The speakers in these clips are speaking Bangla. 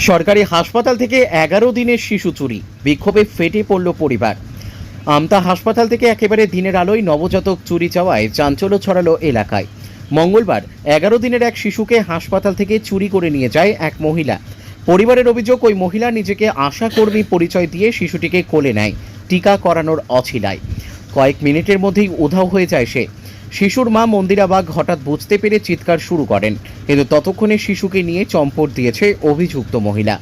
সরকারি হাসপাতাল থেকে এগারো দিনের শিশু চুরি। বিক্ষোভে ফেটে পড়ল পরিবার। আমতা হাসপাতাল থেকে একেবারে দিনের আলোয় নবজাতক চুরি যাওয়ায় চাঞ্চল্য ছড়ালো এলাকায়। মঙ্গলবার এগারো দিনের এক শিশুকে হাসপাতাল থেকে চুরি করে নিয়ে যায় এক মহিলা। পরিবারের অভিযোগ, ওই মহিলা নিজেকে আশাকর্মী পরিচয় দিয়ে শিশুটিকে কোলে নেয়। টিকা করানোর অছিলায়। কয়েক মিনিটের মধ্যেই উধাও হয়ে যায় সে। শিশুর মা মন্দিরা বাগ হঠাৎ বুঝতে পেরে চিৎকার শুরু করেন। কিন্তু ততক্ষণে শিশুকে নিয়ে চম্পট দিয়েছে অভিযুক্ত মহিলা।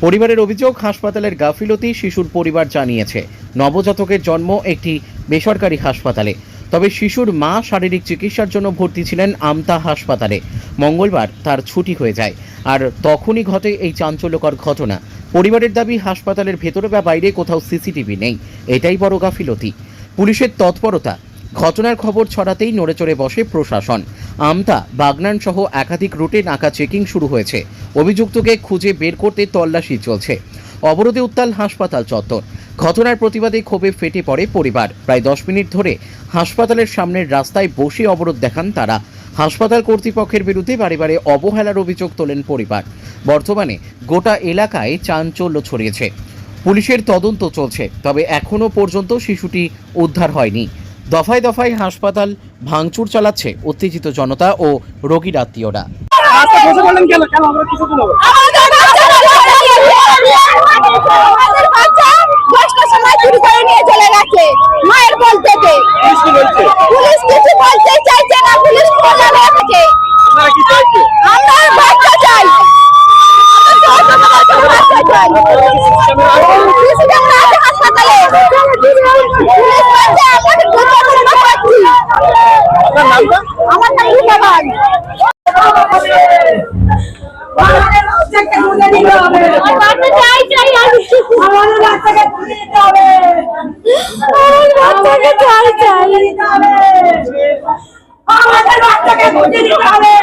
পরিবারের অভিযোগ, হাসপাতালের গাফিলতি শিশুর পরিবার জানিয়েছে। নবজাতকের জন্ম একটি বেসরকারি হাসপাতালে। তবে শিশুর মা শারীরিক চিকিৎসার জন্য ভর্তি ছিলেন আমতা হাসপাতালে। মঙ্গলবার তার ছুটি হয়ে যায়। আর তখনই ঘটে এই চাঞ্চল্যকর ঘটনা। পরিবারের দাবি, হাসপাতালের ভেতরে বা বাইরে কোথাও সিসিটিভি নেই। এটাই বড় গাফিলতি। পুলিশের তৎপরতা ঘটনার খবর ছড়াতেই নড়ে চড়ে বসে প্রশাসন। আমতা, বাগনান সহ একাধিক রুটে নাকা চেকিং শুরু হয়েছে। অভিযুক্তকে খুঁজে বের করতে তল্লাশি চলছে। অবরোধে উত্তাল হাসপাতাল চত্বর। ঘটনার প্রতিবাদে ক্ষোভে ফেটে পড়ে পরিবার। প্রায় দশ মিনিট ধরে হাসপাতালের সামনের রাস্তায় বসে অবরোধ দেখান তারা। হাসপাতাল কর্তৃপক্ষের বিরুদ্ধে বারে বারে অবহেলার অভিযোগ তোলেন পরিবার। বর্তমানে গোটা এলাকায় চাঞ্চল্য ছড়িয়েছে। পুলিশের তদন্ত চলছে, তবে এখনও পর্যন্ত শিশুটি উদ্ধার হয়নি। দফায় দফায় হাসপাতাল ভাঙচুর চালাচ্ছে উত্তেজিত জনতা ও রোগীর আত্মীয়রা মায়ের পুলিশ পুলিশ কিছু বলতে চাইছে না পুলিশ খোলা রাখছে আপনারা কি চাইছে আমরা বাচ্চা চাই বাচ্চা চাই সিসি ক্যামেরা আছে হাসপাতালে পুলিশ বলছে আমাদের বাচ্চা আমরা পাচ্ছি আপনার নামটা আমার নাম রুবাবান আমার বাচ্চা চাই চাই আমি আমাদের বাচ্চাকে খুঁজে দিতে হবে।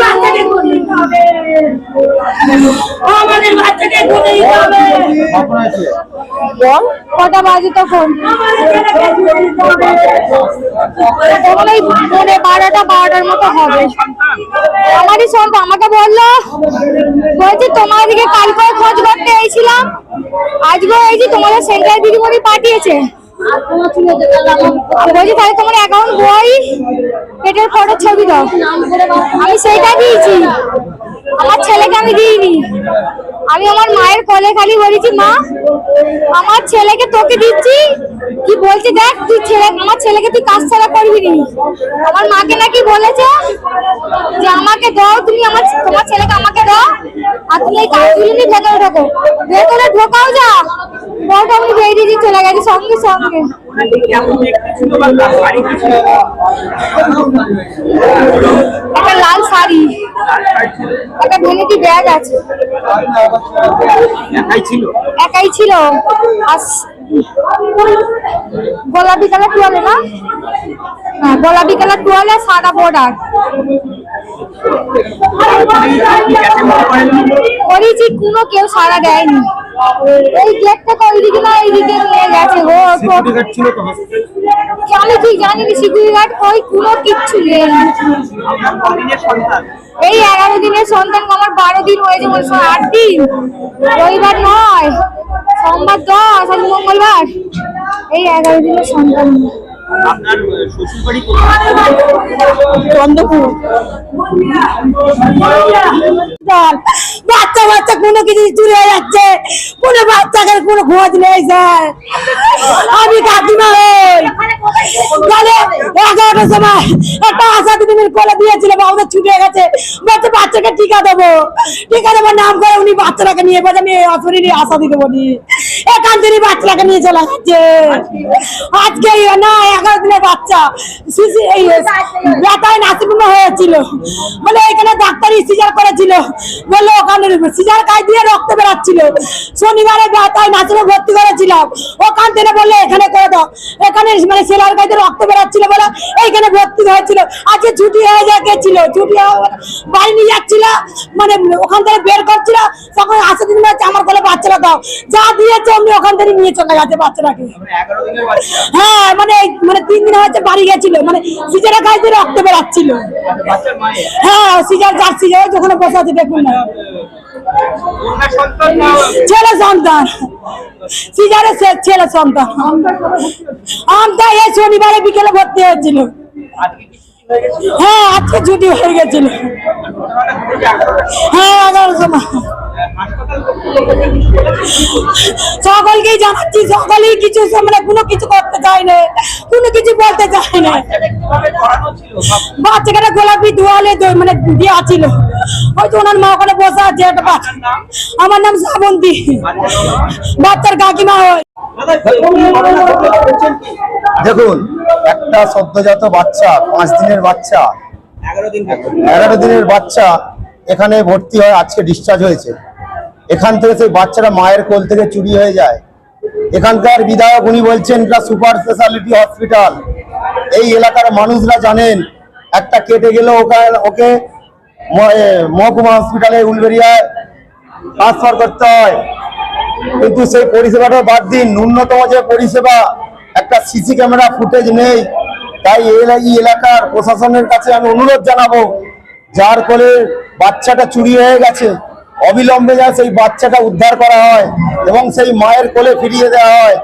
বাচ্চাকে হবে আমাদের বাচ্চাকে হবে কটা বাজে তখন? তখন এই পৌনে বারোটা বারোটার মতো হবে। আমারই সব আমাকে বলল বলছি তোমাদেরকে কালকে খোঁজ করতে এসেছিলাম। আজকে এই যে তোমাদের সেন্টার দিদিমণি পাঠিয়েছে। বলছি তাহলে তোমার অ্যাকাউন্ট পেটের ফটো ছবি দাও। আমি সেইটা দিয়েছি। আমার ছেলেকে আমি দিইনি। আমি আমার মায়ের কোলে খালি বলেছি, মা, আমার ছেলেকে তোকে দিচ্ছি। কি বলছি দেখ, তুই ছেলে, আমার ছেলেকে তুই কাজ ছাড়া করবি নি। আমার মাকে নাকি বলেছে যে, আমাকে দাও, তুমি আমার, তোমার ছেলেকে আমাকে দাও, আর তুমি এই কাজগুলো নিয়ে ভেতরে ঢোকো। ভেতরে ঢোকাও যা বউটা আমি বেরিয়ে দিয়ে চলে গেছে, সঙ্গে সঙ্গে। ছিল একটা লাল শাড়ি। একটা ভেনিটি ব্যাগ আছে? একাই ছিল? আর গোলাপি কালার টুয়ালে না? হ্যাঁ গোলাপি কালার টুয়ালে সাদা বর্ডার করেছি কোনো কেউ সাড়া দেয়নি। এই গেট থেকে ওইদিকে না এইদিকে নিয়ে গেছে। ও সিকিউরিটি গার্ড ছিল তো আমি ঠিক জানি না সিকিউরিটি গার্ড ওই কোনো কিচ্ছু নেই। এই এগারো দিনের সন্তান আমার বারো দিন হয়েছে হয় আট দিন। রবিবার নয় সোমবার দশ আজ মঙ্গলবার। এই এগারো দিনের সন্তান। আপনার শ্বশুরবাড়ি চন্দ্রপুর। বাচ্চা বাচ্চা কোনো কিছু চুরে যাচ্ছে। কোনো বাচ্চাকে কোনো খোঁজ নেই, স্যার। আমি কাকিমা তাহলে হয়েছিল। বলে, এখানে ডাক্তারি সিজার করেছিল। বলল, ওখানে সিজার কাজ দিয়ে রক্ত বেরাচ্ছিল। শনিবারে ব্যথায় নাসিমে ভর্তি করেছিলাম। ওখান থেকে বললে, এখানে করে দাও। এখানে মানে সেলার কাজে রক্ত বেরাচ্ছিল বলে এইখানে ভর্তি হয়েছিল। আজকে ছুটি হয়ে যা ছুটি বাড়ি নিয়ে যাচ্ছিল মানে ওখান থেকে বের করছিল, তখন আসে দিন আমার কোলে বাচ্চারা দাও। যা দিয়েছে, অমনি ওখান থেকে নিয়ে চলে গেছে বাচ্চাটাকে। হ্যাঁ মানে মানে তিন দিন হচ্ছে বাড়ি গেছিল মানে সিজারে খাইতে রক্ত বেরাচ্ছিল। হ্যাঁ সিজার সিজার যখন বসে আছে, দেখুন না। ছেলে সন্তান। সিজারে ছেলে সন্তান। আমটা এই শনিবারে বিকেলে ভর্তি হয়েছিল। হয়ে, আজকে ছুটি হয়ে গেছিল। হ্যাঁ এগারো সকলকেই জানাচ্ছি সকলেই কিছু মানে কোনো কিছু করতে চায় না কোনো কিছু বলতে চায় না। বাচ্চাটা গোলাপি দুয়ালে দই- মানে দেওয়া ছিল। হয়তো ওনার মা ওখানে বসে আছে একটা বাচ্চা। আমার নাম শ্রাবন্তী বাচ্চার কাকিমা হয়। দেখুন একটা সদ্যজাত বাচ্চা পাঁচ দিনের বাচ্চা। এগারো দিনের বাচ্চা এখানে ভর্তি হয়, আজকে ডিসচার্জ হয়েছে। এখান থেকে সেই বাচ্চারা মায়ের কোল থেকে চুরি হয়ে যায়। এখানকার বিধায়ক উনি বলছেন, এটা সুপার স্পেশালিটি হসপিটাল। এই এলাকার মানুষরা জানেন, একটা কেটে গেলে ওকে ওকে মহকুমা হসপিটালে উলবেরিয়ায় ট্রান্সফার করতে হয়। কিন্তু সেই পরিষেবাটা বাদ দিন, ন্যূনতম যে পরিষেবা, একটা সিসি ক্যামেরা ফুটেজ নেই। তাই এই এলাকার প্রশাসনের কাছে আমি অনুরোধ জানাব, যার ফলে বাচ্চাটা চুরি হয়ে গেছে। অবিলম্বে যা সেই বাচ্চাটা উদ্ধার করা হয় এবং সেই মায়ের কোলে ফিরিয়ে দেওয়া হয়।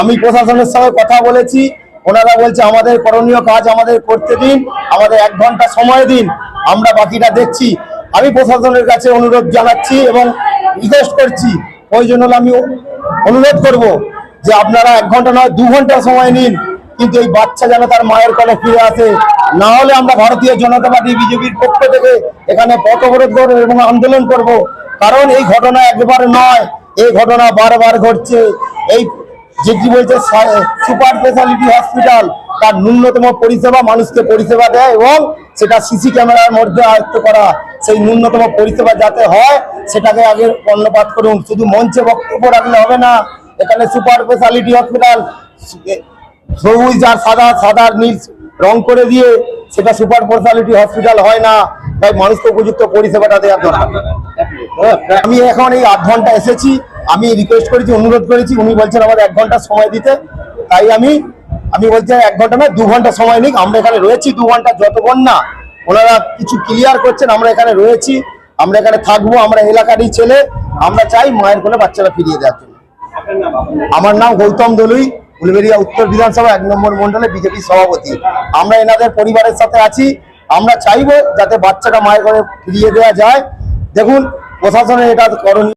আমি প্রশাসনের সঙ্গে কথা বলেছি। ওনারা বলছে, আমাদের করণীয় কাজ আমাদের করতে দিন, আমাদের এক ঘণ্টা সময় দিন, আমরা বাকিটা দেখছি। আমি প্রশাসনের কাছে অনুরোধ জানাচ্ছি এবং রিকোয়েস্ট করছি ওই জন্য আমি অনুরোধ করব যে আপনারা এক ঘণ্টা নয়, দু ঘণ্টা সময় নিন। কিন্তু এই বাচ্চা যেন তার মায়ের কলে ফিরে আসে, না হলে আমরা ভারতীয় জনতা পার্টি বিজেপির পক্ষ থেকে এখানে পথ অবরোধ করব এবং আন্দোলন করব। কারণ এই ঘটনা একবার নয়, এই ঘটনা বারবার ঘটছে। এই যে কি বলছে সুপার স্পেশালিটি হসপিটাল, তার ন্যূনতম পরিষেবা মানুষকে পরিষেবা দেয় এবং সেটা সিসি ক্যামেরার মধ্যে আয়ত্ত করা। সেই ন্যূনতম পরিষেবা যাতে হয়, সেটাকে আগে কর্ণপাত করুন। শুধু মঞ্চে বক্তব্য রাখলে হবে না, এখানে সুপার স্পেশালিটি হসপিটাল সবুজ আর সাদা সাদা আর নীল রং করে দিয়ে সেটা সুপার স্পেশালিটি হসপিটাল হয় না। তাই মানুষকে উপযুক্ত পরিষেবাটা দেওয়ার দরকার। আমি এখন এই আধ ঘণ্টা এসেছি। আমি রিকোয়েস্ট করেছি অনুরোধ করেছি। উনি বলছেন আমাদের এক ঘণ্টা সময় দিতে। তাই আমি আমি বলছি এক ঘণ্টা না দু ঘণ্টা সময় নিক। আমরা এখানে রয়েছি দু ঘণ্টা যতক্ষণ না ওনারা কিছু ক্লিয়ার করছেন আমরা এখানে রয়েছি। আমরা এখানে থাকব আমরা এলাকারই ছেলে। আমরা চাই মায়ের কোলে বাচ্চারা ফিরিয়ে দেওয়ার জন্য। আমার নাম গৌতম দলুই। উলবেরিয়া উত্তর বিধানসভা এক নম্বর মন্ডলে বিজেপি সভাপতি। আমরা এনাদের পরিবারের সাথে আছি। আমরা চাইব যাতে বাচ্চাটা মায়ের ঘরে ফিরিয়ে দেওয়া যায়। দেখুন প্রশাসনের এটা করণীয়।